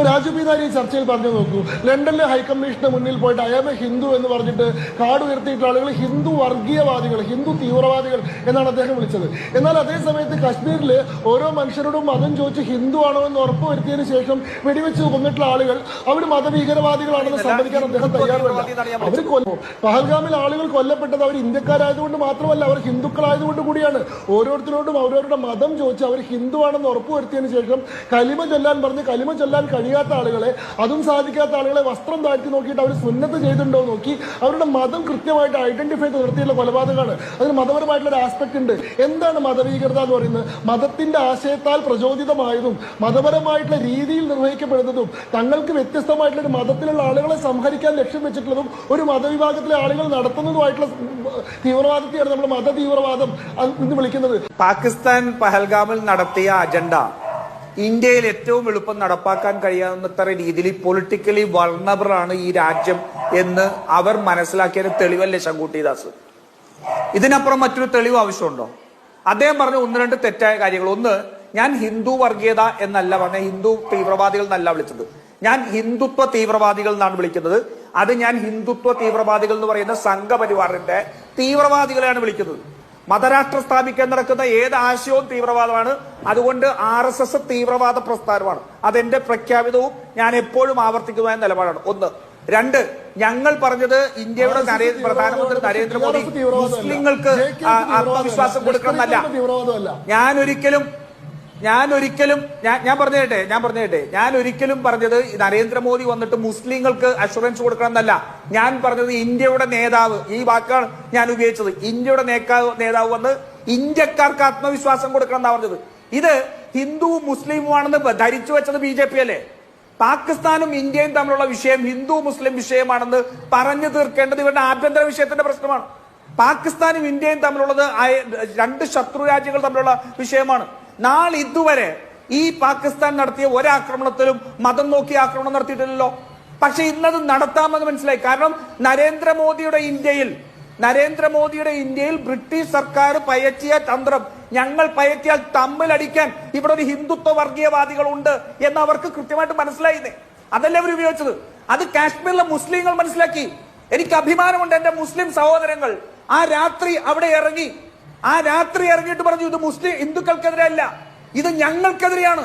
ഇപ്പൊ രാജു പി ഈ ചർച്ചയിൽ പറഞ്ഞു നോക്കൂ. ലണ്ടനിലെ ഹൈക്കമ്മീഷന്റെ മുന്നിൽ പോയിട്ട് അയാമ ഹിന്ദു എന്ന് പറഞ്ഞിട്ട് കാട് ഉയർത്തിയിട്ടുള്ള ആളുകൾ ഹിന്ദു വർഗീയവാദികൾ ഹിന്ദു തീവ്രവാദികൾ എന്നാണ് അദ്ദേഹം വിളിച്ചത്. എന്നാൽ അതേ സമയത്ത് കശ്മീരിൽ ഓരോ മനുഷ്യരോടും മതം ചോദിച്ച് ഹിന്ദു ആണോ എന്ന് ഉറപ്പുവരുത്തിയതിനു ശേഷം വെടിവെച്ച് കൊന്നിട്ടുള്ള ആളുകൾ അവർ മതഭീകരവാദികളാണെന്ന് സമ്മതിക്കാൻ അദ്ദേഹം തയ്യാറല്ല. അവർ കൊല്ലും പഹൽഗാമിൽ ആളുകൾ കൊല്ലപ്പെട്ടത് അവർ ഇന്ത്യക്കാരായതുകൊണ്ട് മാത്രമല്ല അവർ ഹിന്ദുക്കളായതുകൊണ്ട് കൂടിയാണ്. ഓരോരുത്തരോടും അവരവരുടെ മതം ചോദിച്ച് അവർ ഹിന്ദുവാണെന്ന് ഉറപ്പുവരുത്തിയതിനു ശേഷം കലിമ ചൊല്ലാൻ പറഞ്ഞ് കലിമ ചൊല്ലാൻ കഴിയാത്ത ആളുകളെ അതും സാധിക്കാത്ത ആളുകളെ വസ്ത്രം താഴ്ത്തി നോക്കിയിട്ട് അവർ സുന്നത്ത് ചെയ്തിട്ടുണ്ടോ നോക്കി അവരുടെ മതം കൃത്യമായിട്ട് ഐഡന്റിഫൈ ചെയ്ത് കൊലപാതകമാണ്. അതിന് മതപരമായിട്ടുള്ള ഒരു ആസ്പെക്ട് ഉണ്ട്. എന്താണ് മതഭീകരത എന്ന് പറയുന്നത്? മതത്തിന്റെ ആശയത്താൽ പ്രചോദിതമായതും മതപരമായിട്ടുള്ള രീതിയിൽ നിർവഹിക്കപ്പെടുന്നതും തങ്ങൾക്ക് വ്യത്യസ്തമായിട്ടുള്ള ഒരു മതത്തിലുള്ള ആളുകളെ സംഹരിക്കാൻ ലക്ഷ്യം വെച്ചിട്ടുള്ളതും ഒരു മതവിഭാഗത്തിലെ ആളുകൾ നടത്തുന്നതുമായിട്ടുള്ള തീവ്രവാദത്തെയാണ് നമ്മൾ മത തീവ്രവാദം എന്ന് വിളിക്കുന്നത്. പാകിസ്ഥാൻ പഹൽഗാമിൽ നടത്തിയ അജണ്ട ഇന്ത്യയിൽ ഏറ്റവും എളുപ്പം നടപ്പാക്കാൻ കഴിയാവുന്നത്ര രീതിയിൽ പൊളിറ്റിക്കലി ആണ് ഈ രാജ്യം എന്ന് അവർ മനസ്സിലാക്കിയ തെളിവല്ലേ ശങ്കുട്ടിദാസ്. ഇതിനപ്പുറം മറ്റൊരു തെളിവ് ആവശ്യമുണ്ടോ? അദ്ദേഹം പറഞ്ഞ ഒന്ന് രണ്ട് തെറ്റായ കാര്യങ്ങൾ. ഒന്ന് ഞാൻ ഹിന്ദു വർഗീയത എന്നല്ല പറഞ്ഞ ഹിന്ദു തീവ്രവാദികൾ എന്നല്ല വിളിച്ചത്. ഞാൻ ഹിന്ദുത്വ തീവ്രവാദികൾ എന്നാണ് വിളിക്കുന്നത്. അത് ഞാൻ ഹിന്ദുത്വ തീവ്രവാദികൾ എന്ന് പറയുന്ന സംഘപരിവാറിന്റെ തീവ്രവാദികളെയാണ് വിളിക്കുന്നത്. മതരാഷ്ട്ര സ്ഥാപിക്കാൻ നടക്കുന്ന ഏത് ആശയവും തീവ്രവാദമാണ്. അതുകൊണ്ട് ആർ എസ് എസ് തീവ്രവാദ പ്രസ്ഥാനമാണ്. അതെന്റെ പ്രഖ്യാപിതവും ഞാൻ എപ്പോഴും ആവർത്തിക്കുന്നതായ നിലപാടാണ്. ഒന്ന്. രണ്ട്. ഞങ്ങൾ പറഞ്ഞത് ഇന്ത്യയുടെ പ്രധാനമന്ത്രി നരേന്ദ്രമോദി മുസ്ലിങ്ങൾക്ക് ആത്മവിശ്വാസം കൊടുക്കണം എന്നല്ല ഞാൻ ഒരിക്കലും ഞാൻ ഒരിക്കലും ഞാൻ ഞാൻ പറഞ്ഞേട്ടെ ഞാൻ പറഞ്ഞേട്ടെ. ഞാൻ ഒരിക്കലും പറഞ്ഞത് നരേന്ദ്രമോദി വന്നിട്ട് മുസ്ലിങ്ങൾക്ക് അഷുറൻസ് കൊടുക്കണം എന്നല്ല ഞാൻ പറഞ്ഞത് ഇന്ത്യയുടെ നേതാവ് ഈ വാക്കാണ് ഞാൻ ഉപയോഗിച്ചത്. ഇന്ത്യയുടെ നേക്കാവ് നേതാവ് വന്ന് ഇന്ത്യക്കാർക്ക് ആത്മവിശ്വാസം കൊടുക്കണം എന്നാ പറഞ്ഞത്. ഇത് ഹിന്ദുവും മുസ്ലിമുമാണെന്ന് ധരിച്ചു വെച്ചത് ബി ജെ പി അല്ലേ? പാകിസ്ഥാനും ഇന്ത്യയും തമ്മിലുള്ള വിഷയം ഹിന്ദു മുസ്ലിം വിഷയമാണെന്ന് പറഞ്ഞു തീർക്കേണ്ടത് ഇവരുടെ ആഭ്യന്തര വിഷയത്തിന്റെ പ്രശ്നമാണ്. പാകിസ്ഥാനും ഇന്ത്യയും തമ്മിലുള്ളത് രണ്ട് ശത്രു രാജ്യങ്ങൾ തമ്മിലുള്ള വിഷയമാണ്. നാളെ ഇതുവരെ ഈ പാകിസ്ഥാൻ നടത്തിയ ഒരാക്രമണത്തിലും മതം നോക്കി ആക്രമണം നടത്തിയിട്ടില്ലല്ലോ. പക്ഷെ ഇന്നത് നടത്താമെന്ന് മനസ്സിലായി. കാരണം നരേന്ദ്രമോദിയുടെ ഇന്ത്യയിൽ നരേന്ദ്രമോദിയുടെ ഇന്ത്യയിൽ ബ്രിട്ടീഷ് സർക്കാർ പയറ്റിയ തന്ത്രം ഞങ്ങൾ പയറ്റിയാൽ തമ്മിലടിക്കാൻ ഇവിടെ ഒരു ഹിന്ദുത്വ വർഗീയവാദികളുണ്ട് എന്ന് അവർക്ക് കൃത്യമായിട്ട് മനസ്സിലായിന്നേ അതല്ലേ അവർ ഉപയോഗിച്ചത്? അത് കാശ്മീരിലെ മുസ്ലിങ്ങൾ മനസ്സിലാക്കി. എനിക്ക് അഭിമാനമുണ്ട് എന്റെ മുസ്ലിം സഹോദരങ്ങൾ. ആ രാത്രി അവിടെ ഇറങ്ങി ആ രാത്രി ഇറങ്ങിയിട്ട് പറഞ്ഞു ഇത് മുസ്ലിം ഹിന്ദുക്കൾക്കെതിരെ അല്ല. ഇത് ഞങ്ങൾക്കെതിരെയാണ്.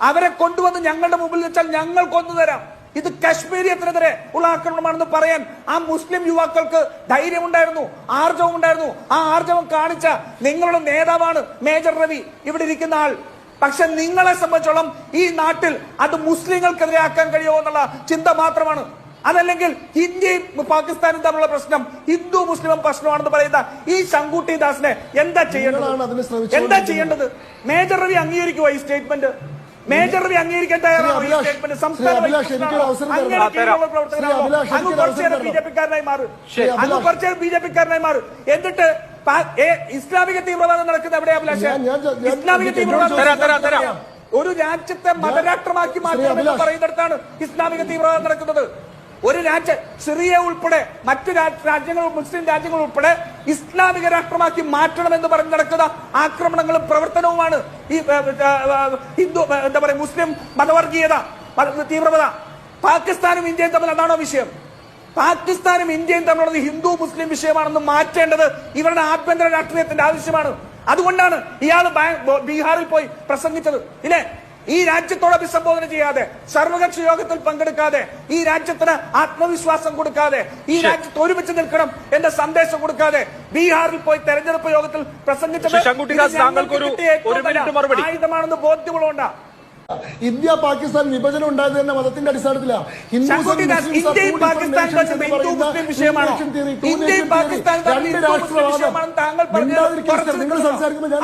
അവരെ കൊണ്ടുവന്ന് ഞങ്ങളുടെ മുമ്പിൽ വെച്ചാൽ ഞങ്ങൾ കൊന്നുതരാം ഇത് കാശ്മീരിയത്തിനെതിരെ ഉള്ള ആക്രമണമാണെന്ന് പറയാൻ ആ മുസ്ലിം യുവാക്കൾക്ക് ധൈര്യമുണ്ടായിരുന്നു ആർജവം ഉണ്ടായിരുന്നു ആ ആർജവം കാണിച്ച നിങ്ങളുടെ നേതാവാണ് മേജർ രവി ഇവിടെ ഇരിക്കുന്ന ആൾ. പക്ഷെ നിങ്ങളെ സംബന്ധിച്ചോളം ഈ നാട്ടിൽ അത് മുസ്ലിങ്ങൾക്കെതിരെ ആക്കാൻ കഴിയുമോ എന്നുള്ള ചിന്ത മാത്രമാണ്. അതല്ലെങ്കിൽ ഇന്ത്യയും പാകിസ്ഥാനും തമ്മിലുള്ള പ്രശ്നം ഹിന്ദു മുസ്ലിം പ്രശ്നമാണെന്ന് പറയുന്ന ഈ ശങ്കുട്ടി ദാസിനെ എന്താ ചെയ്യേണ്ടത്? എന്താ ചെയ്യേണ്ടത്? മേജർ രവി അംഗീകരിക്കുമോ ഈ സ്റ്റേറ്റ്മെന്റ്? മേജർ രവി അംഗീകരിക്കാൻ തയ്യാറാണോ ഈ സ്റ്റേറ്റ്മെന്റ്? സംസ്ഥാന. അങ്ങനെ കീഴിലുള്ള അങ്ങ് ബി ജെ പിക്കാരനായി മാറും. ശ്രീ അങ്ങ് അഭിലാഷ്. ബി ജെ പിക്കാരനായി മാറും. എന്നിട്ട് ഇസ്ലാമിക തീവ്രവാദം നടക്കുന്നത് എവിടെയാ അഭിലാഷ്? ഞാൻ- ഞാൻ- ഞാൻ- ഇസ്ലാമിക തീവ്രവാദം തരാം, തരാം, തരാം. ഒരു രാജ്യത്തെ മതരാഷ്ട്രമാക്കി മാറ്റുക. പറയുന്നിടത്താണ് ഇസ്ലാമിക തീവ്രവാദം നടക്കുന്നത്. ഒരു രാജ്യ സിറിയ ഉൾപ്പെടെ മറ്റു രാജ്യങ്ങൾ മുസ്ലിം രാജ്യങ്ങൾ ഉൾപ്പെടെ ഇസ്ലാമിക രാഷ്ട്രമാക്കി മാറ്റണമെന്ന് പറഞ്ഞ് നടക്കുന്ന ആക്രമണങ്ങളും പ്രവർത്തനവുമാണ് ഈ ഹിന്ദു എന്താ പറയുക മുസ്ലിം മതവർഗീയത മത- തീവ്രത പാകിസ്ഥാനും ഇന്ത്യയും തമ്മിൽ അതാണോ വിഷയം? പാകിസ്ഥാനും ഇന്ത്യയും തമ്മിലുള്ളത് ഹിന്ദു മുസ്ലിം വിഷയമാണെന്ന് മാറ്റേണ്ടത് ഇവരുടെ ആഭ്യന്തര രാഷ്ട്രീയത്തിന്റെ ആവശ്യമാണ്. അതുകൊണ്ടാണ് ഇയാൾ ബീഹാറിൽ പോയി പ്രസംഗിച്ചത്. ഇല്ലേ? ഈ രാജ്യത്തോട് അഭിസംബോധന ചെയ്യാതെ സർവകക്ഷി യോഗത്തിൽ പങ്കെടുക്കാതെ ഈ രാജ്യത്തിന് ആത്മവിശ്വാസം കൊടുക്കാതെ ഈ രാജ്യത്ത് ഒരുമിച്ച് നിൽക്കണം എന്ന സന്ദേശം കൊടുക്കാതെ ബീഹാറിൽ പോയി തെരഞ്ഞെടുപ്പ് യോഗത്തിൽ പ്രസംഗിച്ചത്. ആയുധമാണെന്ന് ബോധ്യമുള്ളതുകൊണ്ടാണ് ഇന്ത്യ പാകിസ്ഥാൻ വിഭജനം ഉണ്ടായത് തന്നെ മതത്തിന്റെ അടിസ്ഥാനത്തിലാണ് ഹിന്ദു രാഷ്ട്രവാദം. സർ, നിങ്ങൾ സംസാരിക്കുമ്പോൾ ഞാൻ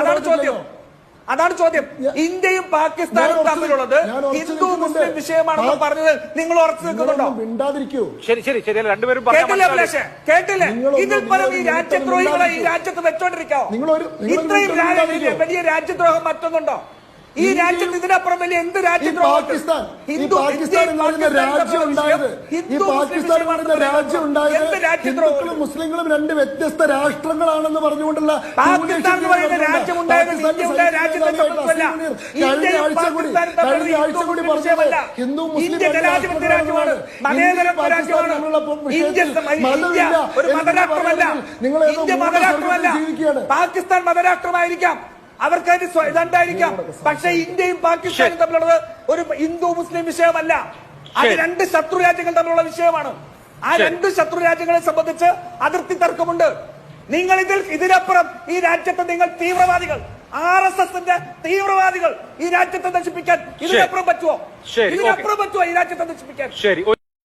അതാണ് ചോദ്യം. ഇന്ത്യയും പാകിസ്ഥാനും തമ്മിലുള്ളത് ഹിന്ദു മുസ്ലിം വിഷയമാണെന്ന് പറഞ്ഞത് നിങ്ങൾ ഉറച്ചു നിൽക്കുന്നുണ്ടോ? മിണ്ടാതിരിക്കൂ. ശരി ശരി ശരി രണ്ടുപേരും കേട്ടില്ലേ കേട്ടില്ല? ഇതിൽ പരം ഈ രാജ്യദ്രോഹികളെ ഈ. രാജ്യത്ത് വെച്ചോണ്ടിരിക്കാവോ ഇത്രയും വലിയ രാജ്യദ്രോഹം മറ്റൊന്നുണ്ടോ? ഈ രാജ്യത്ത് ഇതിനപ്പുറം വലിയ എന്ത് ഈ പാകിസ്ഥാൻ ഈ പാകിസ്ഥാൻ എന്ന് പറയുന്ന രാജ്യം ഉണ്ടായത് ഈ പാകിസ്ഥാൻ എന്ന് പറയുന്ന രാജ്യം ഉണ്ടായത് ഹിന്ദുക്കളും മുസ്ലിങ്ങളും രണ്ട് വ്യത്യസ്ത രാഷ്ട്രങ്ങളാണെന്ന് പറഞ്ഞുകൊണ്ടുള്ള പാകിസ്ഥാൻ എന്ന് പറയുന്ന രാജ്യം ഉണ്ടായത് ഇന്ത്യ ഉണ്ടായ രാജ്യത്തെ സംബന്ധിച്ചല്ല. കഴിഞ്ഞ ആഴ്ച കൂടി പാകിസ്ഥാനും കഴിഞ്ഞ ആഴ്ച ഹിന്ദു കൂടി മുസ്ലിം പറഞ്ഞത് ഹിന്ദു മുസ്ലിം ജനാധിപത്യ രാജ്യമാണ്. രാജ്യമാണ്. മതമില്ല നിങ്ങൾ മതരാഷ്ട്രമല്ല. പാകിസ്ഥാൻ മതരാഷ്ട്രമായിരിക്കാം. അവർക്ക് അതിന് ഇതുണ്ടായിരിക്കാം. പക്ഷെ ഇന്ത്യയും പാകിസ്ഥാനും തമ്മിലുള്ളത് ഒരു ഹിന്ദു മുസ്ലിം വിഷയമല്ല. അത് രണ്ട് ശത്രു രാജ്യങ്ങൾ തമ്മിലുള്ള വിഷയമാണ്. ആ രണ്ട് ശത്രു രാജ്യങ്ങളെ സംബന്ധിച്ച് അതിർത്തി തർക്കമുണ്ട്. നിങ്ങൾ ഇതിൽ ഇതിനപ്പുറം ഈ രാജ്യത്ത് നിങ്ങൾ തീവ്രവാദികൾ ആർ എസ് എസിന്റെ തീവ്രവാദികൾ ഈ രാജ്യത്തെ നശിപ്പിക്കാൻ ഇതിനപ്പുറം പറ്റുമോ. ഇതിനപ്പുറം പറ്റുമോ ഈ രാജ്യത്തെ നശിപ്പിക്കാൻ? ശരി.